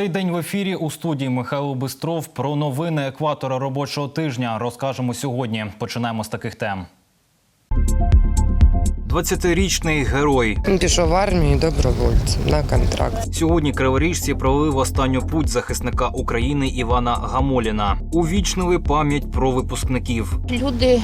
Цей день в ефірі у студії Михайло Бистров про новини екватора робочого тижня розкажемо сьогодні. Починаємо з таких тем. 20-річний герой пішов в армію добровольцем на контракт. Сьогодні криворіжці провели в останню путь захисника України Івана Гамоліна. Увічнили пам'ять про випускників. Люди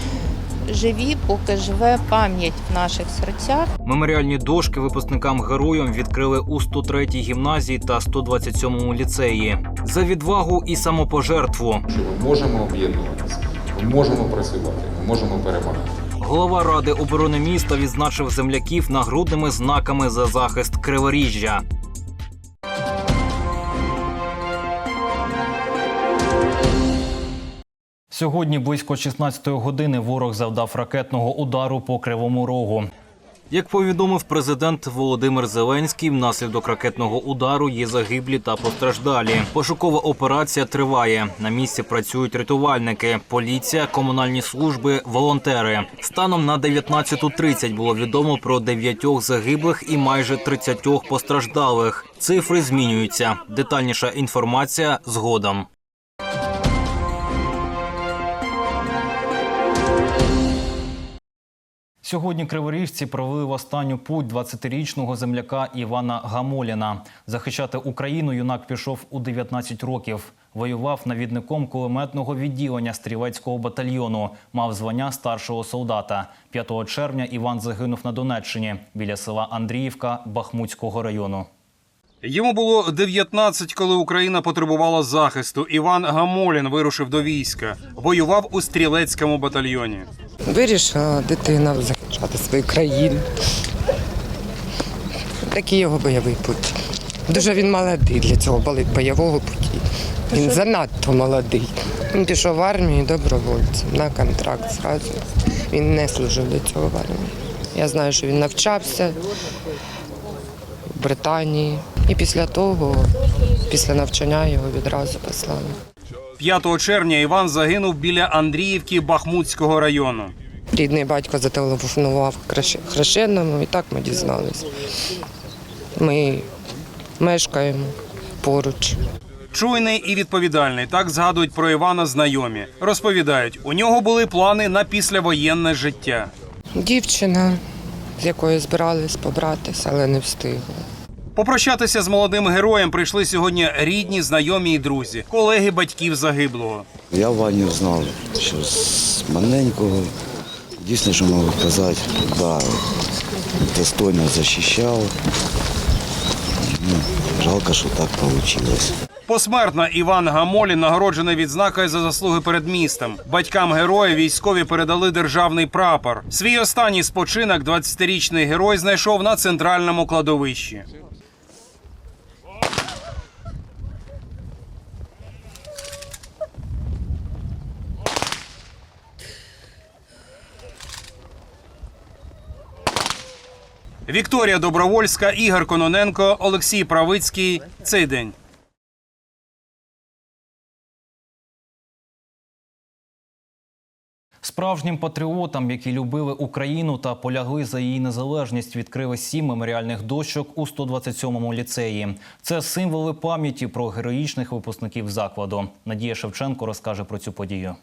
живі, поки живе пам'ять в наших серцях. Меморіальні дошки випускникам героям відкрили у 103-й гімназії та 127-му ліцеї. За відвагу і самопожертву. що ми можемо об'єднуватися, ми можемо працювати, ми можемо перемагати. Голова ради оборони міста відзначив земляків нагрудними знаками за захист Криворіжжя. Сьогодні близько 16-ї години ворог завдав ракетного удару по Кривому Рогу. Як повідомив президент Володимир Зеленський, внаслідок ракетного удару є загиблі та постраждалі. Пошукова операція триває. На місці працюють рятувальники, поліція, комунальні служби, волонтери. Станом на 19.30 було відомо про дев'ятьох загиблих і майже 30 постраждалих. Цифри змінюються. Детальніша інформація згодом. Сьогодні криворіжці провели в останню путь 20-річного земляка Івана Гамоліна. Захищати Україну юнак пішов у 19 років. Воював навідником кулеметного відділення стрілецького батальйону. Мав звання старшого солдата. 5 червня Іван загинув на Донеччині біля села Андріївка Бахмутського району. Йому було 19, коли Україна потребувала захисту. Іван Гамолін вирушив до війська, воював у стрілецькому батальйоні. Вирішила дитина захищати свою країну. Такий його бойовий путь. Дуже він молодий для цього бойового путі. Він занадто молодий. Він пішов в армію добровольцем на контракт зразу. Він не служив до цього в армії. Я знаю, що він навчався в Британії. І після того, після навчання його відразу послали. 5 червня Іван загинув біля Андріївки Бахмутського району. Рідний батько зателефонував хрещеному, і так ми дізналися. Ми мешкаємо поруч. Чуйний і відповідальний. Так згадують про Івана знайомі. Розповідають, у нього були плани на післявоєнне життя. Дівчина, з якою збирались побратися, але не встигли. Попрощатися з молодим героєм прийшли сьогодні рідні, знайомі і друзі, колеги батьків загиблого. Я Ваню знав, що з маленького. Дійсно, що можу сказати, да, достойно захищав. Ну, жалко, що так вийшло. Посмертно Іван Гамолін нагороджений відзнакою за заслуги перед містом. Батькам героя військові передали державний прапор. Свій останній спочинок 20-річний герой знайшов на центральному кладовищі. Вікторія Добровольська, Ігор Кононенко, Олексій Правицький. Цей день. Справжнім патріотам, які любили Україну та полягли за її незалежність, відкрили сім меморіальних дощок у 127-му ліцеї. Це символи пам'яті про героїчних випускників закладу. Надія Шевченко розкаже про цю подію.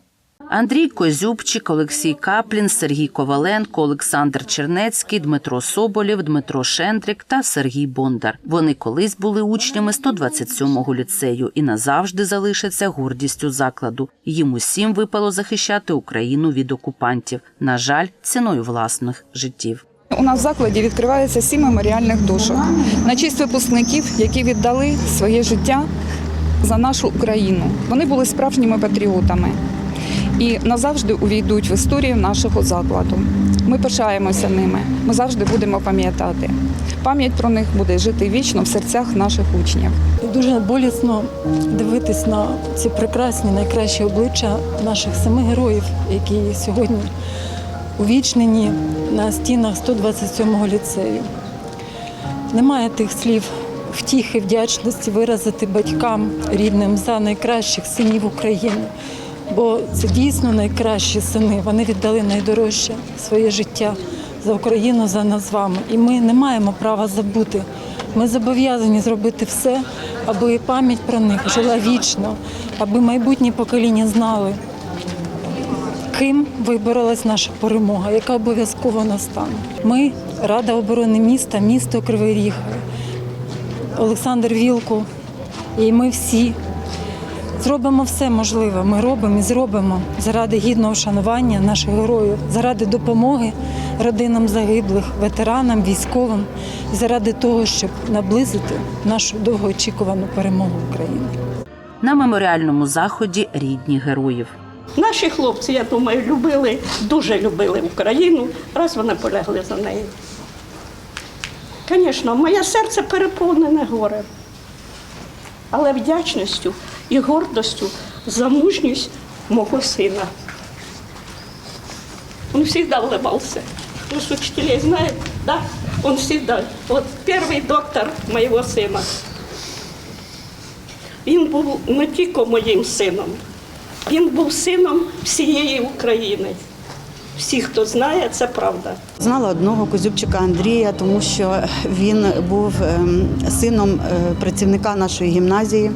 Андрій Козюбчик, Олексій Каплін, Сергій Коваленко, Олександр Чернецький, Дмитро Соболєв, Дмитро Шендрик та Сергій Бондар. Вони колись були учнями 127-го ліцею і назавжди залишаться гордістю закладу. Їм усім випало захищати Україну від окупантів. На жаль, ціною власних життів. У нас в закладі відкривається сім меморіальних дошок на честь випускників, які віддали своє життя за нашу Україну. Вони були справжніми патріотами і назавжди увійдуть в історію нашого закладу. Ми пишаємося ними. Ми завжди будемо пам'ятати. Пам'ять про них буде жити вічно в серцях наших учнів. Дуже болісно дивитись на ці прекрасні, найкращі обличчя наших семи героїв, які сьогодні увічнені на стінах 127-го ліцею. Немає тих слів втіхи, вдячності виразити батькам рідним за найкращих синів України. Бо це дійсно найкращі сини. Вони віддали найдорожче своє життя за Україну, за нас з вами. І ми не маємо права забути. Ми зобов'язані зробити все, аби пам'ять про них жила вічно, аби майбутні покоління знали, ким виборолась наша перемога, яка обов'язково настане. Ми Рада оборони міста, місто Кривий Ріг, Олександр Вілкул, і ми всі зробимо все можливе. Ми робимо і зробимо заради гідного вшанування наших героїв, заради допомоги родинам загиблих, ветеранам, військовим, і заради того, щоб наблизити нашу довгоочікувану перемогу України. На меморіальному заході рідні героїв. Наші хлопці, я думаю, любили, дуже любили Україну, раз вони полягли за неї. Звісно, моє серце переповнене горем, але вдячністю і гордостю за мужність мого сина. Он всегда улыбался. Вы ж учителей знаете, да? Он всегда. Вот первый доктор моего сына. Він був не тільки моїм сином, він був сином всієї України. Всі, хто знає, це правда. Знала одного Козюбчика Андрія, тому що він був ем, сином е, працівника нашої гімназії.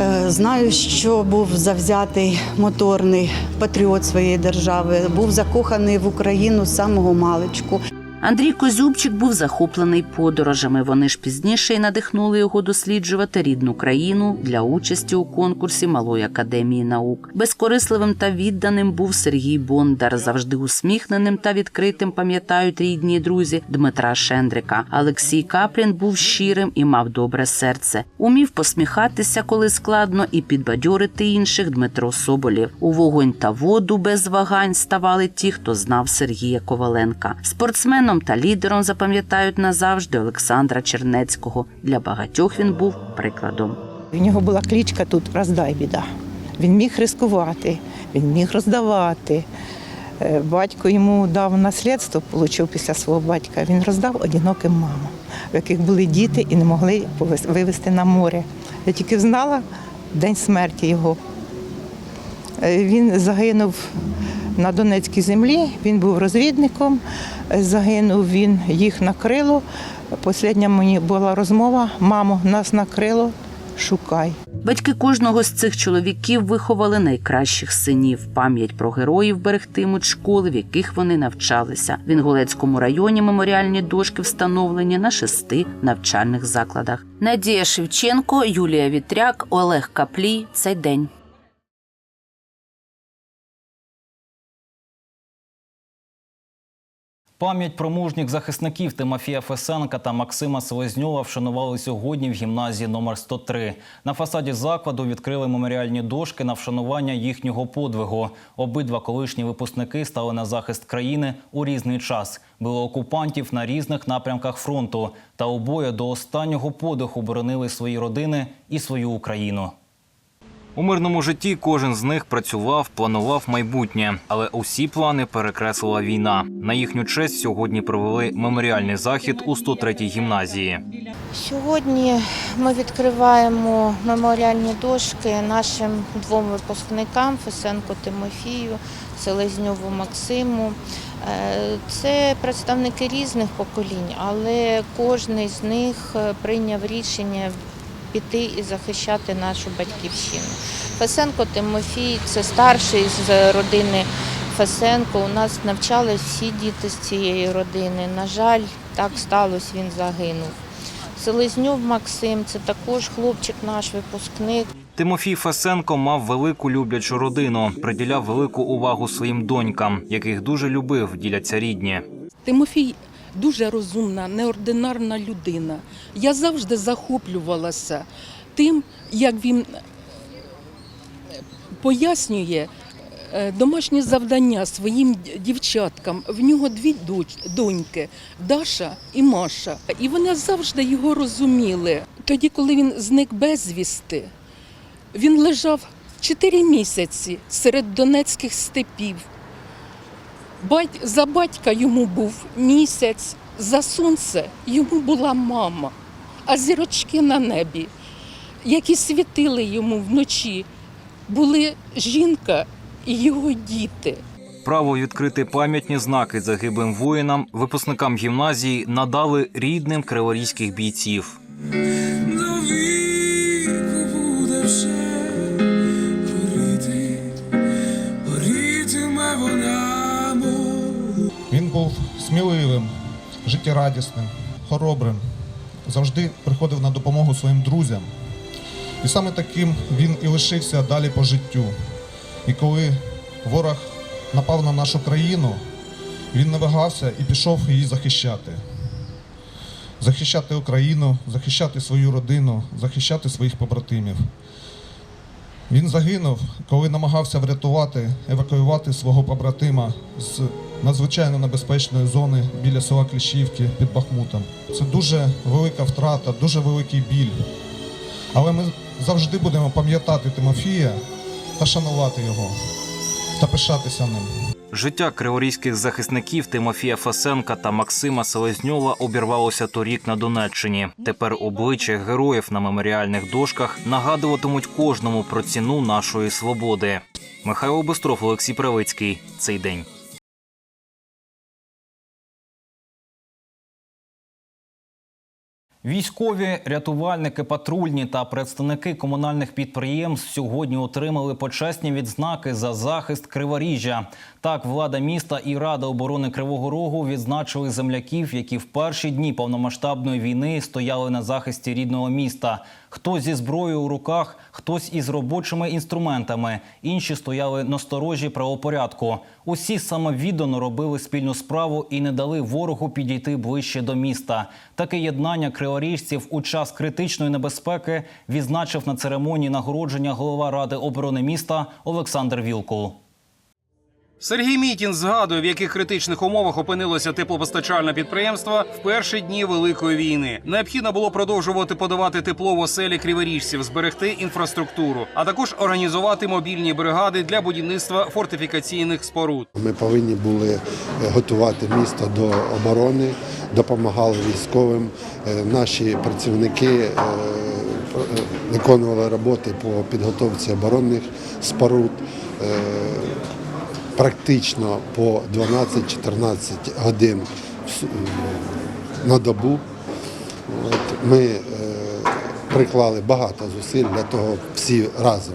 Е, Знаю, що був завзятий моторний патріот своєї держави, був закоханий в Україну з самого маличку. Андрій Козюбчик був захоплений подорожами. Вони ж пізніше й надихнули його досліджувати рідну країну для участі у конкурсі Малої академії наук. Безкорисливим та відданим був Сергій Бондар, завжди усміхненим та відкритим. Пам'ятають рідні друзі Дмитра Шендрика. Олексій Каплін був щирим і мав добре серце. Умів посміхатися, коли складно, і підбадьорити інших Дмитро Соболєв. У вогонь та воду без вагань ставали ті, хто знав Сергія Коваленка. Спортсменом та лідером запам'ятають назавжди Олександра Чернецького. Для багатьох він був прикладом. У нього була клічка тут роздай біда. Він міг ризикувати, він міг роздавати. Е, Батько йому дав наслідство, отримав після свого батька. Він роздав одиноким мамам, в яких були діти і не могли вивезти на море. Я тільки знала день смерті його. Е, Він загинув на Донецькій землі, він був розвідником, Е, загинув він, їх накрило. Послідня мені була розмова: мамо, нас накрило, шукай. Батьки кожного з цих чоловіків виховали найкращих синів. Пам'ять про героїв берегтимуть школи, в яких вони навчалися. В Інгулецькому районі меморіальні дошки встановлені на шести навчальних закладах. Надія Шевченко, Юлія Вітряк, Олег Каплій. Цей день. Пам'ять про мужніх захисників Тимофія Фесенка та Максима Селезньова вшанували сьогодні в гімназії номер 103. На фасаді закладу відкрили меморіальні дошки на вшанування їхнього подвигу. Обидва колишні випускники стали на захист країни у різний час. Били окупантів на різних напрямках фронту. Та обоє до останнього подиху боронили свої родини і свою Україну. У мирному житті кожен з них працював, планував майбутнє, але усі плани перекреслила війна. На їхню честь сьогодні провели меморіальний захід у 103-й гімназії. Сьогодні ми відкриваємо меморіальні дошки нашим двом випускникам Фесенко Тимофію, Селезньову Максиму. Е, Це представники різних поколінь, але кожен з них е, прийняв рішення піти і захищати нашу батьківщину. Фесенко Тимофій це старший з родини Фесенко. У нас навчались всі діти з цієї родини. На жаль, так сталося, він загинув. Селезньов Максим це також хлопчик, наш випускник. Тимофій Фесенко мав велику люблячу родину, приділяв велику увагу своїм донькам, яких дуже любив, діляться рідні. Тимофій дуже розумна, неординарна людина. Я завжди захоплювалася тим, як він пояснює е, домашні завдання своїм дівчаткам. В нього дві доньки Даша і Маша. І вони завжди його розуміли. Тоді, коли він зник безвісти, він лежав чотири місяці серед донецьких степів. Бать, за батька йому був місяць, за сонце йому була мама, а зірочки на небі, які світили йому вночі, були жінка і його діти. Право відкрити пам'ятні знаки загиблим воїнам, випускникам гімназії надали рідним криворізьких бійців. Життєрадісним, хоробрим, завжди приходив на допомогу своїм друзям. І саме таким він і лишився далі по життю. І коли ворог напав на нашу країну, він не вагався і пішов її захищати. Захищати Україну, захищати свою родину, захищати своїх побратимів. Він загинув, коли намагався врятувати, евакуювати свого побратима з надзвичайно небезпечної зони біля села Кліщівки під Бахмутом. Це дуже велика втрата, дуже великий біль. Але ми завжди будемо пам'ятати Тимофія та шанувати його та пишатися ним. Життя криворізьких захисників Тимофія Фесенка та Максима Селезньова обірвалося торік на Донеччині. Тепер обличчя героїв на меморіальних дошках нагадуватимуть кожному про ціну нашої свободи. Михайло Бистров, Олексій Правицький. Цей день. Військові, рятувальники, патрульні та представники комунальних підприємств сьогодні отримали почесні відзнаки за захист Криворіжжя. Так, влада міста і Рада оборони Кривого Рогу відзначили земляків, які в перші дні повномасштабної війни стояли на захисті рідного міста. Хтось зі зброєю у руках, хтось із робочими інструментами, інші стояли на сторожі правопорядку. Усі самовіддано робили спільну справу і не дали ворогу підійти ближче до міста. Таке єднання криворіжців у час критичної небезпеки відзначив на церемонії нагородження голова ради оборони міста Олександр Вілкул. Сергій Мітін згадує, в яких критичних умовах опинилося теплопостачальне підприємство в перші дні великої війни. Необхідно було продовжувати подавати тепло в оселі криворіжців, зберегти інфраструктуру, а також організувати мобільні бригади для будівництва фортифікаційних споруд. Ми повинні були е, готувати місто до оборони, допомагали військовим. Е, Наші працівники е, виконували роботи по підготовці оборонних споруд. Е, Практично по 12-14 годин на добу. От, ми е, приклали багато зусиль для того всі разом,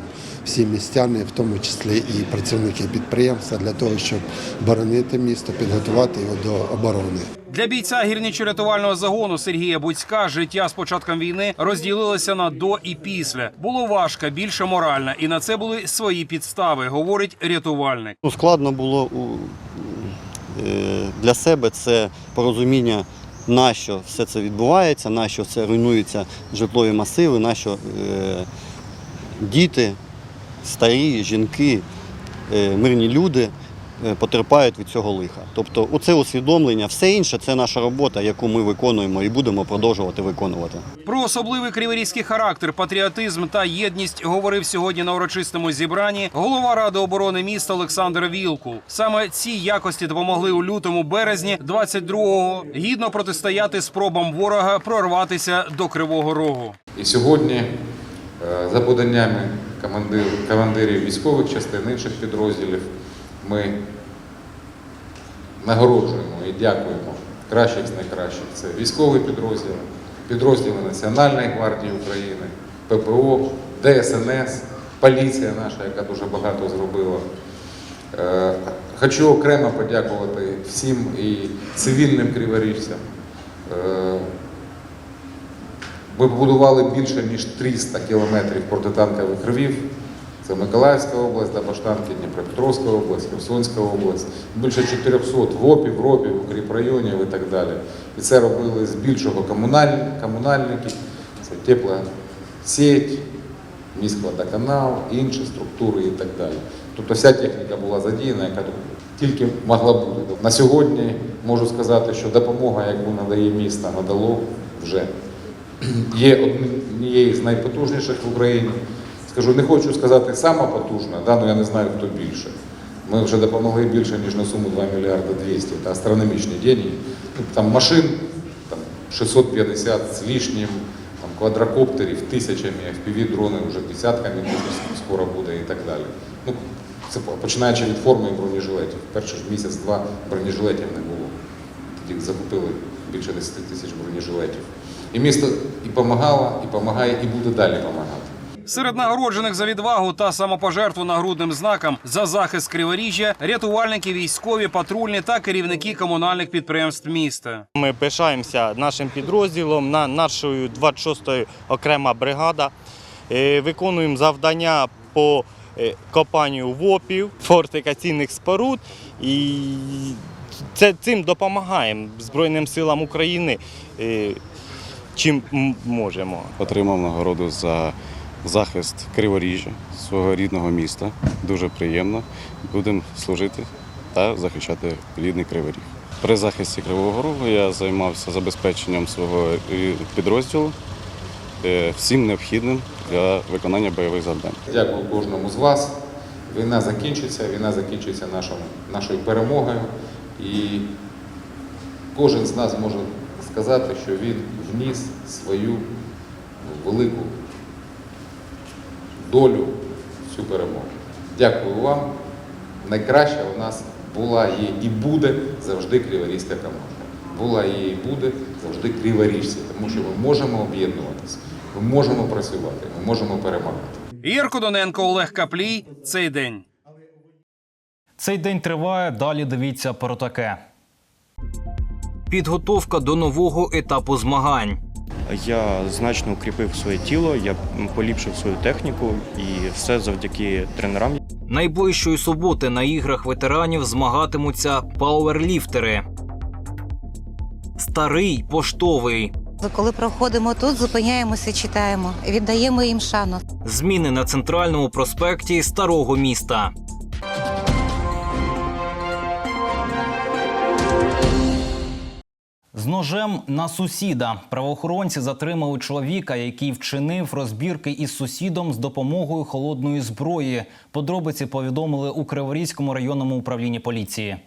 всі містяни, в тому числі і працівники підприємства, для того, щоб боронити місто, підготувати його до оборони. Для бійця гірничо-рятувального загону Сергія Буцька життя з початком війни розділилося на до і після. Було важко, більше морально, і на це були свої підстави, говорить рятувальник. Ну, складно було е, для себе це порозуміння, на що все це відбувається, на що це руйнуються житлові масиви, на що е, діти, старі, жінки, е, мирні люди е, потерпають від цього лиха. Тобто, оце усвідомлення, все інше це наша робота, яку ми виконуємо і будемо продовжувати виконувати. Про особливий криворізький характер, патріотизм та єдність говорив сьогодні на урочистому зібранні голова ради оборони міста Олександр Вілкул. Саме ці якості допомогли у лютому березні 22-го гідно протистояти спробам ворога прорватися до Кривого Рогу. І сьогодні, е, за поданнями командир- командирів військових частин інших підрозділів, ми нагороджуємо і дякуємо кращих з найкращих. Це військові підрозділи, підрозділи Національної гвардії України, ППО, ДСНС, поліція наша, яка дуже багато зробила. Е, Хочу окремо подякувати всім і цивільним криворіжцям. Ми побудували більше ніж 300 кілометрів протитанкових рвів. Це Миколаївська область, Дабаштанки, Дніпропетровська область, Херсонська область, більше 400 ВОПів, РОПів, укріпрайонів і так далі. І це робили з більшого комуналь... комунальників, це тепла сеть, міськводоканал, інші структури і так далі. Тобто вся техніка була задіяна, яка тільки могла бути. На сьогодні можу сказати, що допомога, яку надає місто, надало вже є однією з найпотужніших в Україні. Скажу, не хочу сказати сама потужна, да, але я не знаю, хто більше. Ми вже допомогли більше, ніж на суму 2 мільярди 200. Це астрономічні деньги. Ну, Там машин там, 650 з лишнім, там, квадрокоптерів тисячами, FPV дрони вже десятками скоро буде і так далі. Ну, це починаючи від форми бронежилетів. Перший ж місяць-два бронежилетів не було. Тоді закупили більше 10 тисяч бронежилетів. І місто і допомагало, і допомагає, і буде далі допомагати. Серед нагороджених за відвагу та самопожертву нагрудним знаком за захист Криворіжжя рятувальники, військові, патрульні та керівники комунальних підприємств міста. Ми пишаємося нашим підрозділом, на нашою 26-ю окрема бригада. Е, Виконуємо завдання по е, копанню ВОПів, фортифікаційних споруд і це, цим допомагаємо Збройним силам України, е, чим можемо. Отримав нагороду за захист Криворіжжя, свого рідного міста. Дуже приємно. Будемо служити та захищати рідний Кривий Ріг. При захисті Кривого Рогу я займався забезпеченням свого е, підрозділу е, всім необхідним для виконання бойових завдань. Дякую кожному з вас. Війна закінчиться, війна закінчиться нашою перемогою. І кожен з нас може сказати, що він вніс свою велику долю в цю перемогу. Дякую вам. Найкраща у нас була, є і буде завжди криворізька команда. Була є і буде завжди криворіжці, тому що ми можемо об'єднуватися, ми можемо працювати, ми можемо перемагати. Ігор Доненко, Олег Каплій. Цей день. Цей день триває. Далі дивіться про таке. Підготовка до нового етапу змагань. Я значно укріпив своє тіло, я поліпшив свою техніку і все завдяки тренерам. Найближчої суботи на іграх ветеранів змагатимуться пауерліфтери. Старий поштовий. Коли проходимо тут, зупиняємося, читаємо, віддаємо їм шану. Зміни на центральному проспекті старого міста. З ножем на сусіда правоохоронці затримали чоловіка, який вчинив розбірки із сусідом з допомогою холодної зброї. Подробиці повідомили у Криворізькому районному управлінні поліції.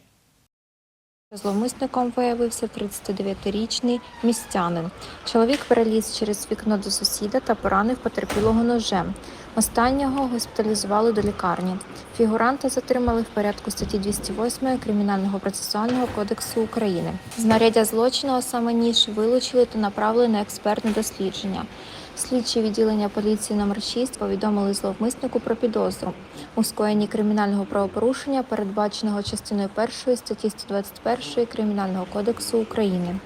Зловмисником виявився 39-річний містянин. Чоловік переліз через вікно до сусіда та поранив потерпілого ножем. Останнього госпіталізували до лікарні. Фігуранта затримали в порядку статті 208 Кримінального процесуального кодексу України. Знаряддя злочину, а саме ніж, вилучили та направили на експертне дослідження. Слідчі відділення поліції номер 6 повідомили зловмиснику про підозру у скоєнні кримінального правопорушення, передбаченого частиною 1 статті 121 Кримінального кодексу України.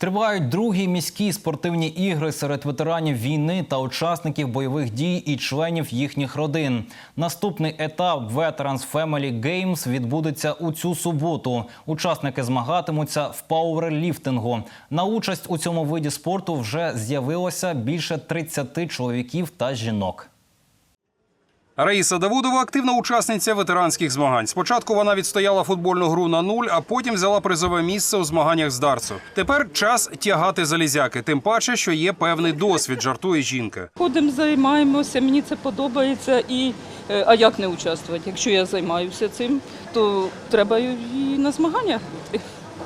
Тривають другі міські спортивні ігри серед ветеранів війни та учасників бойових дій і членів їхніх родин. Наступний етап Veterans Family Games відбудеться у цю суботу. Учасники змагатимуться в пауерліфтингу. На участь у цьому виді спорту вже з'явилося більше 30 чоловіків та жінок. Раїса Давудова активна учасниця ветеранських змагань. Спочатку вона відстояла футбольну гру на нуль, а потім взяла призове місце у змаганнях з дартсу. Тепер час тягати залізяки, тим паче, що є певний досвід, жартує жінка. Ходимо, займаємося, мені це подобається. І, е, а як не участвувати? Якщо я займаюся цим, то треба і на змаганнях.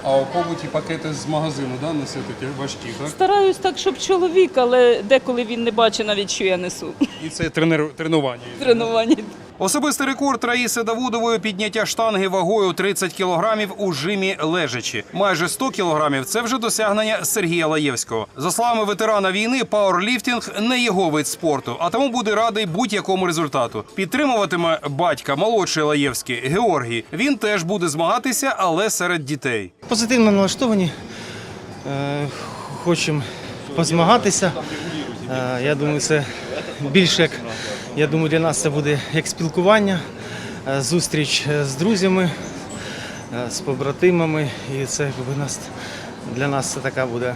А у побуті пакети з магазину да, носити важкі, так? Стараюсь так, щоб чоловік, але деколи він не бачить навіть, що я несу. І це тренування. Тренування. Особистий рекорд Раїси Давудової підняття штанги вагою 30 кілограмів у жимі лежачі. Майже 100 кілограмів – це вже досягнення Сергія Лаєвського. За словами ветерана війни, пауерліфтинг не його вид спорту, а тому буде радий будь-якому результату. Підтримуватиме батька молодший Лаєвський Георгій. Він теж буде змагатися, але серед дітей. Позитивно налаштовані. Е, Хочемо позмагатися. Е, Я думаю, це більше як я думаю, для нас це буде як спілкування, е, зустріч е, з друзями, е, з побратимами. І це якби нас для нас це така буде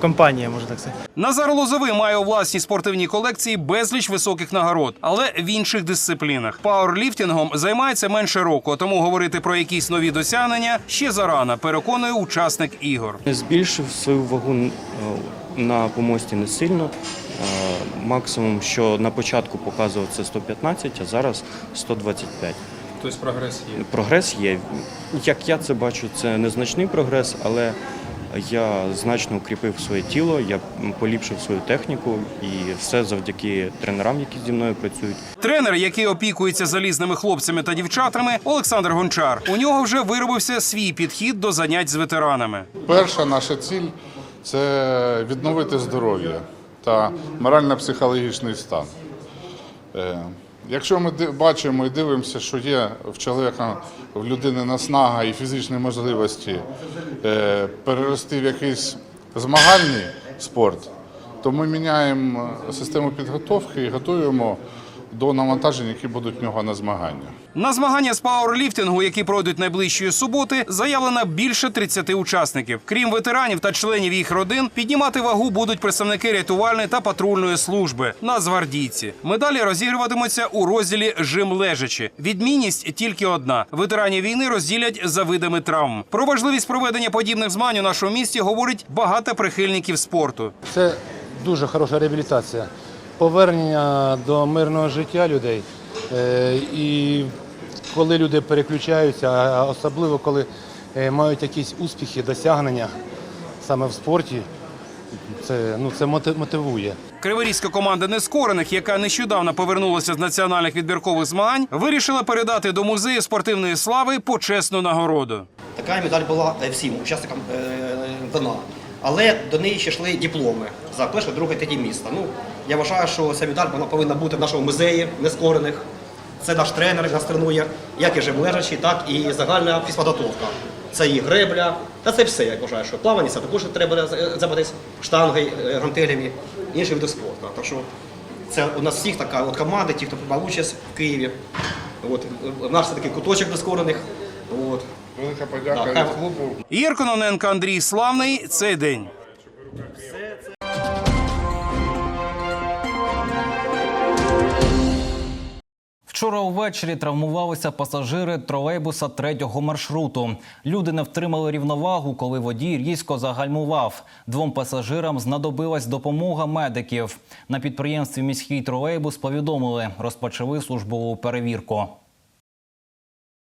компанія, можна так сказати. Назар Лозовий має у власній спортивній колекції безліч високих нагород, але в інших дисциплінах. Пауерліфтингом займається менше року, тому говорити про якісь нові досягнення ще зарано, переконує учасник ігор. Збільшив свою вагу на помості не сильно. Е, Максимум, що на початку показував це 115, а зараз 125. Тобто прогрес є. Прогрес є. Як я це бачу, це незначний прогрес, але я значно укріпив своє тіло, я поліпшив свою техніку і все завдяки тренерам, які зі мною працюють. Тренер, який опікується залізними хлопцями та дівчатами, Олександр Гончар. У нього вже виробився свій підхід до занять з ветеранами. Перша наша ціль це відновити здоров'я та морально-психологічний стан. Е, Якщо ми бачимо і дивимося, що є в чоловіка, в людини наснага і фізичні можливості е, перерости в якийсь змагальний спорт, то ми міняємо е, систему підготовки і готуємо до навантажень, які будуть в нього на змагання. На змагання з пауерліфтингу, які пройдуть найближчої суботи, заявлено більше 30 учасників. Крім ветеранів та членів їх родин, піднімати вагу будуть представники рятувальної та патрульної служби, нацгвардійці. Медалі розігруватимуться у розділі жим лежачі. Відмінність тільки одна: ветеранів війни розділять за видами травм. Про важливість проведення подібних змагань у нашому місті говорить багато прихильників спорту. Це дуже хороша реабілітація, повернення до мирного життя людей. Е, І коли люди переключаються, а особливо коли е, мають якісь успіхи, досягнення саме в спорті, це, ну, це мотивує. Криворізька команда нескорених, яка нещодавно повернулася з національних відбіркових змагань, вирішила передати до музею спортивної слави почесну нагороду. Така медаль була е, всім учасникам е, дана. Але до неї ще йшли дипломи за перше, друге, третє місце. Ну, я вважаю, що ця медаль вона повинна бути в нашому музеї нескорених. Це наш тренер нас тренує, як і жимлежачі, так і загальна фізподготовка. Це і гребля, та це все, я вважаю, що плавання це також треба займатися штангою, е, гантелями, інші види спорту. Так що це у нас всіх така от команда, ті, хто приймав участь в Києві. От, е, наш це такий куточок нескорених. От. Велика подяка від клубу. Єркононенко Андрій Славний цей день. Вчора увечері травмувалися пасажири тролейбуса третього маршруту. Люди не втримали рівновагу, коли водій різко загальмував. Двом пасажирам знадобилась допомога медиків. На підприємстві міський тролейбус повідомили, розпочали службову перевірку.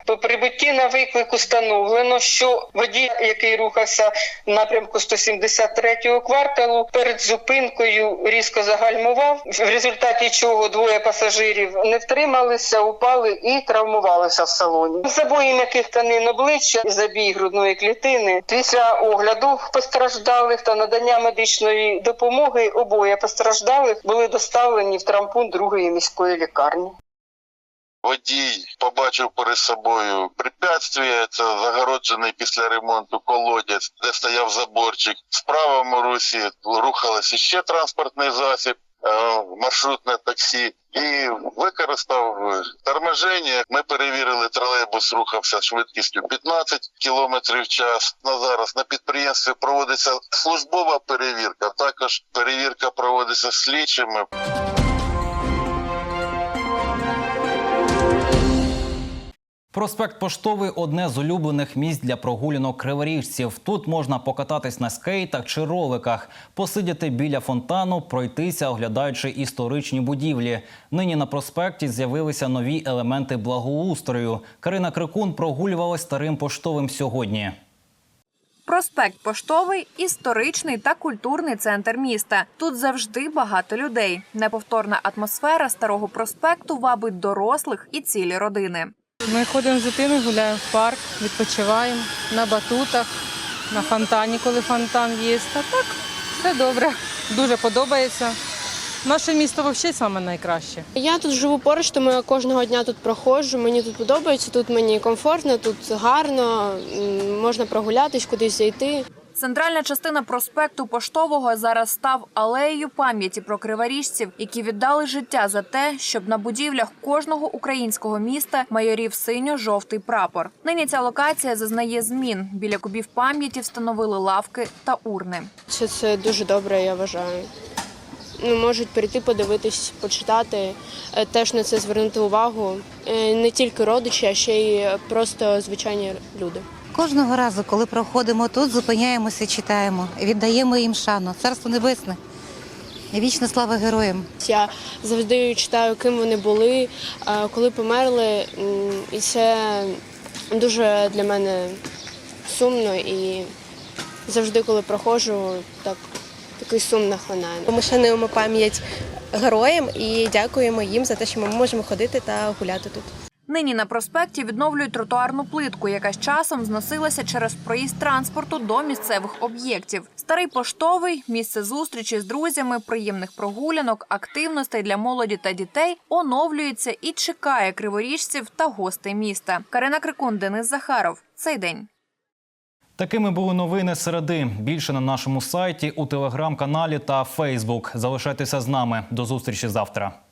По прибутті на виклик установлено, що водій, який рухався в напрямку 173-го кварталу, перед зупинкою різко загальмував, в результаті чого двоє пасажирів не втрималися, упали і травмувалися в салоні. Забої м'яких тканин обличчя, і забій грудної клітини. Після огляду постраждалих та надання медичної допомоги обоє постраждалих були доставлені в травмпункт другої міської лікарні. Водій побачив перед собою препятствие, це загороджений після ремонту колодязь, де стояв заборчик. В правому русі рухалося ще транспортний засіб, е, маршрутне таксі. І використав торможення. Ми перевірили, тролейбус рухався швидкістю 15 км в час. На зараз на підприємстві проводиться службова перевірка. Також перевірка проводиться слідчими. Проспект Поштовий одне з улюблених місць для прогулянок криворіжців. Тут можна покататись на скейтах чи роликах, посидіти біля фонтану, пройтися, оглядаючи історичні будівлі. Нині на проспекті з'явилися нові елементи благоустрою. Карина Крикун прогулювалась старим поштовим сьогодні. Проспект Поштовий історичний та культурний центр міста. Тут завжди багато людей. Неповторна атмосфера старого проспекту вабить дорослих і цілі родини. Ми ходимо з дитиною, гуляємо в парк, відпочиваємо на батутах, на фонтані, коли фонтан є. Та так, все добре. Дуже подобається. Наше місто взагалі саме найкраще. Я тут живу поруч, тому я кожного дня тут проходжу. Мені тут подобається, тут мені комфортно, тут гарно, можна прогулятись, кудись зайти. Центральна частина проспекту Поштового зараз став алеєю пам'яті про криворіжців, які віддали життя за те, щоб на будівлях кожного українського міста майорів синьо-жовтий прапор. Нині ця локація зазнає змін. Біля кубів пам'яті встановили лавки та урни. Це, це дуже добре, я вважаю. Ну, можуть прийти, подивитись, почитати, е, теж на це звернути увагу. Е, Не тільки родичі, а ще й просто звичайні люди. Кожного разу, коли проходимо тут, зупиняємося, читаємо, віддаємо їм шану. Царство небесне. Вічна слава героям. Я завжди читаю, ким вони були, коли померли, і це дуже для мене сумно і завжди, коли проходжу, так такий сум нахлинає. Ми шануємо пам'ять героям і дякуємо їм за те, що ми можемо ходити та гуляти тут. Нині на проспекті відновлюють тротуарну плитку, яка з часом зносилася через проїзд транспорту до місцевих об'єктів. Старий поштовий місце зустрічі з друзями, приємних прогулянок, активностей для молоді та дітей оновлюється і чекає криворіжців та гостей міста. Карина Крикун, Денис Захаров. Цей день. Такими були новини середи. Більше на нашому сайті, у телеграм-каналі та Фейсбук. Залишайтеся з нами. До зустрічі завтра.